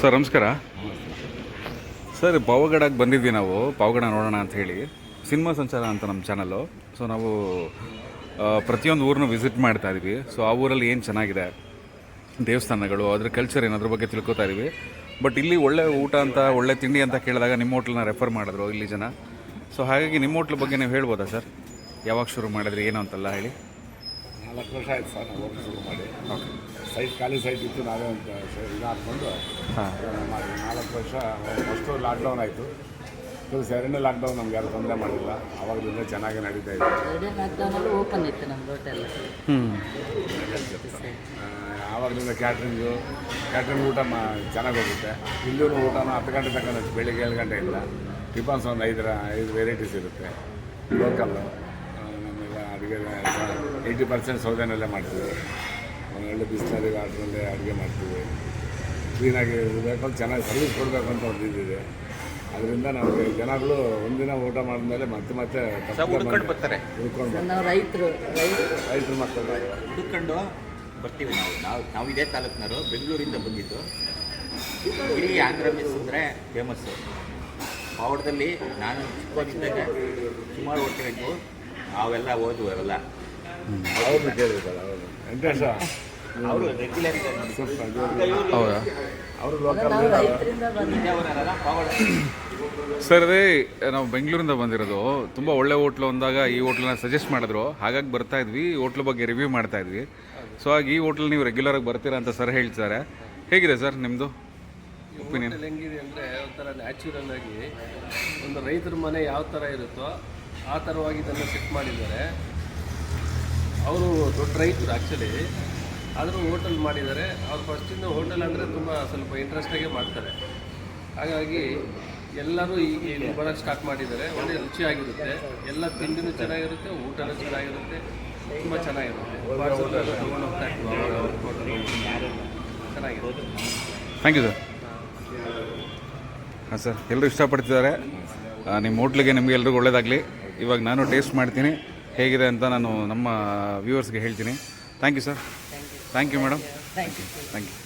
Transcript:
Sir, ನಮಸ್ಕಾರ. Sir, ಪಾವಗಡಕ್ಕೆ ಬಂದಿದ್ವಿ ನಾವು. ಪಾವಗಡ ನೋಡೋಣ ಅಂತ ಹೇಳಿ. ಸಿನಿಮಾ ಸಂಚಾರ ಅಂತ ನಮ್ಮ ಚಾನಲ್ಲು ಸೊ ನಾವು ಪ್ರತಿಯೊಂದು ಊರನ್ನು ವಿಸಿಟ್ ಮಾಡ್ತಾ ಇದ್ವಿ. ಸೊ ಆ ಊರಲ್ಲಿ ಏನು ಚೆನ್ನಾಗಿದೆ? ದೇವಸ್ಥಾನಗಳು, ಅದ್ರ ಕಲ್ಚರ್ ಏನು, ಅದ್ರ ಬಗ್ಗೆ ತಿಳ್ಕೊತಾ ಇದ್ವಿ. ಬಟ್ ಇಲ್ಲಿ ಒಳ್ಳೆ ಊಟ ಅಂತ, ಒಳ್ಳೆ ತಿಂಡಿ ಅಂತ ಕೇಳಿದಾಗ ನಿಮ್ಮ ಹೋಟ್ಲನ್ನ ರೆಫರ್ ಮಾಡಿದ್ರು ಇಲ್ಲಿ ಜನ. ಸೊ ಹಾಗಾಗಿ ನಿಮ್ಮ ಹೋಟ್ಲ್ ಬಗ್ಗೆ ನೀವು ಹೇಳ್ಬೋದಾ ಸರ್? ಯಾವಾಗ ಶುರು ಮಾಡಿದ್ರಿ, ಏನು ಅಂತಲ್ಲ ಹೇಳಿ. ನಾಲ್ಕು ವರ್ಷ ಆಯ್ತು ಸರ್ ನಾವು ಹೋಗಿ ಶುರು ಮಾಡಿ. ಸೈಟ್ ಖಾಲಿ ಸೈಟ್ ಇತ್ತು ನಾವೇ ಒಂದು ಇದು ಹಾಕ್ಕೊಂಡು ಮಾಡಿ. ನಾಲ್ಕು ವರ್ಷ ಫಸ್ಟು ಲಾಕ್ಡೌನ್ ಆಯಿತು. ಪ್ಲಸ್ ಎರಡನೇ ಲಾಕ್ಡೌನ್ ನಮ್ಗೆ ಯಾರು ತೊಂದರೆ ಮಾಡಿಲ್ಲ. ಅವಾಗಲಿಂದ ಚೆನ್ನಾಗಿ ನಡೀತಾ ಇದೆ. ಲಾಕ್ಡೌನಲ್ಲಿ ಓಪನ್ ಇತ್ತು ನಮ್ಮ ಹೋಟೆಲ್ ಹ್ಞೂ ಆವಾಗಲಿಂದ ಕ್ಯಾಟ್ರಿಂಗು ಕ್ಯಾಟ್ರಿಂಗ್ ಊಟ ಮಾ ಚೆನ್ನಾಗಿ ಹೋಗುತ್ತೆ. ಇಲ್ಲೂ ಊಟನ ಹತ್ತು ಗಂಟೆ ತಗೊಂಡು ಬೆಳಿಗ್ಗೆ ಏಳು ಗಂಟೆ ಇಲ್ಲ ಟಿಫನ್ಸ್ ಒಂದು ಐದರ ಐದು ವೆರೈಟೀಸ್ ಇರುತ್ತೆ. ಲೋಕಲ್ಲು ನಮ್ಮೆಲ್ಲ ಅಡುಗೆ ಏಯ್ಟಿ ಪರ್ಸೆಂಟ್ ಸೌದೆನಲ್ಲೇ ಮಾಡ್ತೀವಿ. ಒಂದೊಳ್ಳೆ ಒಳ್ಳೆ ಬಿಸ್ಲರಿ ವಾಟ್ರಲ್ಲೇ ಅಡುಗೆ ಮಾಡ್ತೀವಿ. ಕ್ಲೀನಾಗಿ ಇರಬೇಕು ಅಂತ ಚೆನ್ನಾಗಿ ಸರ್ವಿಸ್ ಕೊಡಬೇಕು ಅಂತ ಒಂದು ಇದಿದೆ. ಅದರಿಂದ ನಮಗೆ ಜನಗಳು ಒಂದಿನ ಊಟ ಮಾಡಿದ್ಮೇಲೆ ಮತ್ತೆ ಮತ್ತೆ ಹುಡ್ಕೊಂಡು ಬರ್ತಾರೆ. ನಾವು ರೈತರು. ರೈತರು ರೈತರ ಮಕ್ಕಳು ಹುಡ್ಕೊಂಡು ಬರ್ತೀವಿ ನಾವು. ನಾವು ನಾವು ಇದೇ ತಾಲೂಕಿನವರು ಬೆಂಗಳೂರಿಂದ ಬಂದಿದ್ದು. ಇಡೀ ಆಂಧ್ರ ಮಿಸ್ ಅಂದರೆ ಫೇಮಸ್ಸು ಪಾವಡದಲ್ಲಿ ನಾನು ಚಿಕ್ಕವನಿದ್ದಾಗ ಸುಮಾರು ಹೋಟೆಲಿದ್ವು ಅವೆಲ್ಲ ಓದು ಅವೆಲ್ಲ ಅವ್ರನ್ನ ಅವರು ವೆಂಕಟೇಶ ರೆಗ್ಯುಲರ್ ಹೌದಾ? ಸರ್ ಅದೇ ನಾವು ಬೆಂಗಳೂರಿಂದ ಬಂದಿರೋದು. ತುಂಬ ಒಳ್ಳೆ ಹೋಟ್ಲು ಅಂದಾಗ ಈ ಹೋಟ್ಲನ್ನ ಸಜೆಸ್ಟ್ ಮಾಡಿದ್ರು. ಹಾಗಾಗಿ ಬರ್ತಾ ಇದ್ವಿ. ಈ ಹೋಟ್ಲ್ ಬಗ್ಗೆ ರಿವ್ಯೂ ಮಾಡ್ತಾ ಇದ್ವಿ. ಸೊ ಹಾಗೆ ಈ ಹೋಟ್ಲ್ ನೀವು ರೆಗ್ಯುಲರಾಗಿ ಬರ್ತೀರಾ ಅಂತ ಸರ್ ಹೇಳ್ತಾರೆ ಹೇಗಿದೆ ಸರ್ ನಿಮ್ಮದು ಒಪಿನಿಯನ್ ಹೆಂಗಿದೆ ಅಂದರೆ ಒಂಥರ ನ್ಯಾಚುರಲ್ ಆಗಿ ಒಂದು ರೈತರ ಮನೆ ಯಾವ ಥರ ಇರುತ್ತೋ ಆ ಥರವಾಗಿ ಇದನ್ನು ಸೆಟ್ ಮಾಡಿದ್ದಾರೆ. ಅವರು ದೊಡ್ಡ ರೈತರು ಆ್ಯಕ್ಚುಲಿ ಆದರೂ ಹೋಟೆಲ್ ಮಾಡಿದ್ದಾರೆ. ಅವ್ರು ಫಸ್ಟಿಂದ ಹೋಟೆಲ್ ಅಂದರೆ ತುಂಬ ಸ್ವಲ್ಪ ಇಂಟ್ರೆಸ್ಟಾಗೆ ಮಾಡ್ತಾರೆ. ಹಾಗಾಗಿ ಎಲ್ಲರೂ ಈಗ ಇಲ್ಲಿ ಬರೋಕ್ಕೆ ಸ್ಟಾರ್ಟ್ ಮಾಡಿದ್ದಾರೆ. ಒಳ್ಳೆ ರುಚಿಯಾಗಿರುತ್ತೆ. ಎಲ್ಲ ತಿಂಡಿನೂ ಚೆನ್ನಾಗಿರುತ್ತೆ, ಊಟನೂ ಚೆನ್ನಾಗಿರುತ್ತೆ. ತುಂಬ ಚೆನ್ನಾಗಿರುತ್ತೆ. ಚೆನ್ನಾಗಿರುತ್ತೆ. ಥ್ಯಾಂಕ್ ಯು ಸರ್ ಹಾಂ ಸರ್ ಎಲ್ಲರೂ ಇಷ್ಟಪಡ್ತಿದ್ದಾರೆ. ನಿಮ್ಮ ಹೋಟ್ಲಿಗೆ ನಿಮಗೆ ಎಲ್ರಿಗೂ ಒಳ್ಳೇದಾಗಲಿ. ಇವಾಗ ನಾನು ಟೇಸ್ಟ್ ಮಾಡ್ತೀನಿ. ಹೇಗಿದೆ ಅಂತ ನಾನು ನಮ್ಮ ವ್ಯೂವರ್ಸ್ಗೆ ಹೇಳ್ತೀನಿ. Thank you sir thank you madam thank you thank you